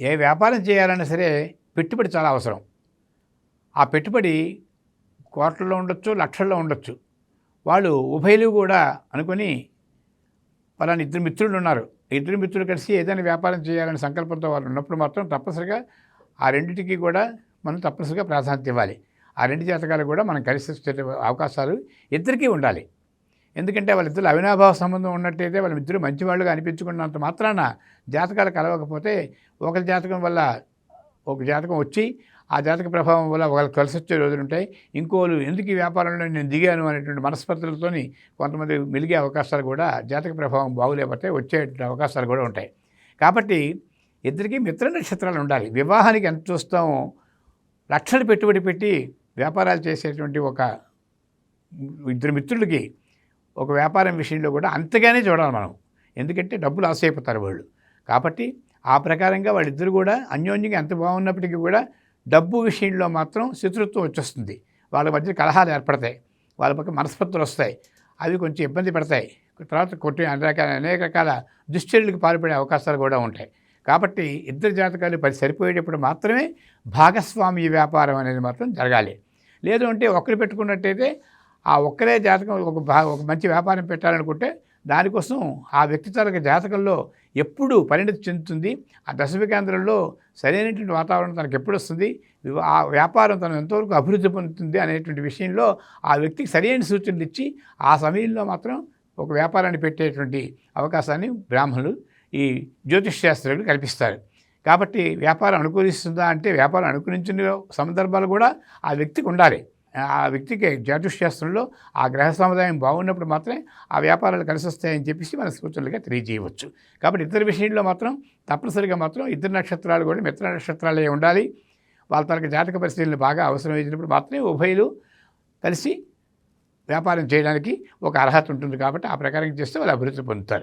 ఏ వ్యాపారం చేయాలన్నా సరే పెట్టుబడి చాలా అవసరం. ఆ పెట్టుబడి కోట్లలో ఉండొచ్చు లక్షల్లో ఉండొచ్చు. వాళ్ళు ఉభయలు కూడా అనుకొని పలానా ఇద్దరు మిత్రులు ఉన్నారు. ఇద్దరు మిత్రులు కలిసి ఏదైనా వ్యాపారం చేయాలనే సంకల్పంతో వాళ్ళు ఉన్నప్పుడు మాత్రం తప్పనిసరిగా ఆ రెండింటికి కూడా మనం తప్పనిసరిగా ప్రాధాన్యత ఇవ్వాలి. ఆ రెండు జాతకాలు కూడా మనం కలిసి అవకాశాలు ఇద్దరికీ ఉండాలి. ఎందుకంటే వాళ్ళిద్దరు అవినాభావ సంబంధం ఉన్నట్టయితే వాళ్ళిద్దరూ మంచివాళ్ళుగా అనిపించుకున్నంత మాత్రాన జాతకాలు కలవకపోతే ఒకరి జాతకం వల్ల ఒక జాతకం వచ్చి ఆ జాతక ప్రభావం వల్ల వాళ్ళు కలిసి వచ్చే రోజులు ఉంటాయి. ఇంకోళ్ళు ఎందుకు ఈ వ్యాపారంలో నేను దిగాను అనేటువంటి మనస్పర్ధలతోని కొంతమంది మెలిగే అవకాశాలు కూడా జాతక ప్రభావం బాగులేకపోతే వచ్చే అవకాశాలు కూడా ఉంటాయి. కాబట్టి ఇద్దరికీ మిత్ర నక్షత్రాలు ఉండాలి. వివాహానికి ఎంత చూస్తామో లక్షలు పెట్టుబడి పెట్టి వ్యాపారాలు చేసేటువంటి ఒక ఇద్దరు మిత్రులకి ఒక వ్యాపారం విషయంలో కూడా అంతగానే చూడాలి మనం. ఎందుకంటే డబ్బులు లాస్ అయిపోతారు వాళ్ళు. కాబట్టి ఆ ప్రకారంగా వాళ్ళిద్దరు కూడా అన్యోన్యంగా ఎంత బాగున్నప్పటికీ కూడా డబ్బు విషయంలో మాత్రం శత్రుత్వం వచ్చేస్తుంది. వాళ్ళ మధ్య కలహాలు ఏర్పడతాయి. వాళ్ళ పక్క మనస్పత్తులు వస్తాయి. అవి కొంచెం ఇబ్బంది పడతాయి. తర్వాత కొట్టి అనేక అనేక రకాల దుశ్చర్యలకు పాల్పడే అవకాశాలు కూడా ఉంటాయి. కాబట్టి ఇద్దరు జాతకాలు పది సరిపోయేటప్పుడు మాత్రమే భాగస్వామి వ్యాపారం అనేది మాత్రం జరగాలి. లేదు అంటే ఒకరు పెట్టుకున్నట్టయితే ఆ ఒక్కరే జాతకం ఒక భా ఒక మంచి వ్యాపారం పెట్టాలనుకుంటే దానికోసం ఆ వ్యక్తి తాలూకు జాతకంలో ఎప్పుడు పరిణతి చెందుతుంది. ఆ దశమి కేంద్రంలో సరైనటువంటి వాతావరణం తనకు ఎప్పుడు వస్తుంది? ఆ వ్యాపారం తను ఎంతవరకు అభివృద్ధి పొందుతుంది అనేటువంటి విషయంలో ఆ వ్యక్తికి సరైన సూచనలు ఇచ్చి ఆ సమయంలో మాత్రం ఒక వ్యాపారాన్ని పెట్టేటువంటి అవకాశాన్ని బ్రాహ్మణులు ఈ జ్యోతిష్ శాస్త్రులు కల్పిస్తారు. కాబట్టి వ్యాపారం అనుకూలిస్తుందా అంటే వ్యాపారం అనుకూలించిన సందర్భాలు కూడా ఆ వ్యక్తికి ఉండాలి. ఆ వ్యక్తికి జ్యోతిష్ శాస్త్రంలో ఆ గ్రహ సముదాయం బాగున్నప్పుడు మాత్రమే ఆ వ్యాపారాలు కలిసి వస్తాయని చెప్పేసి మన సూచనలుగా తెలియజేయవచ్చు. కాబట్టి ఇద్దరు విషయంలో మాత్రం తప్పనిసరిగా మాత్రం ఇద్దరు నక్షత్రాలు కూడా మిత్ర నక్షత్రాలే ఉండాలి. వాళ్ళ తనకి జాతక పరిస్థితులు బాగా అవసరం అయినప్పుడు మాత్రమే ఉభయలు కలిసి వ్యాపారం చేయడానికి ఒక అర్హత ఉంటుంది కాబట్టి ఆ ప్రకారం చేస్తే వాళ్ళు అభివృద్ధి పొందుతారు.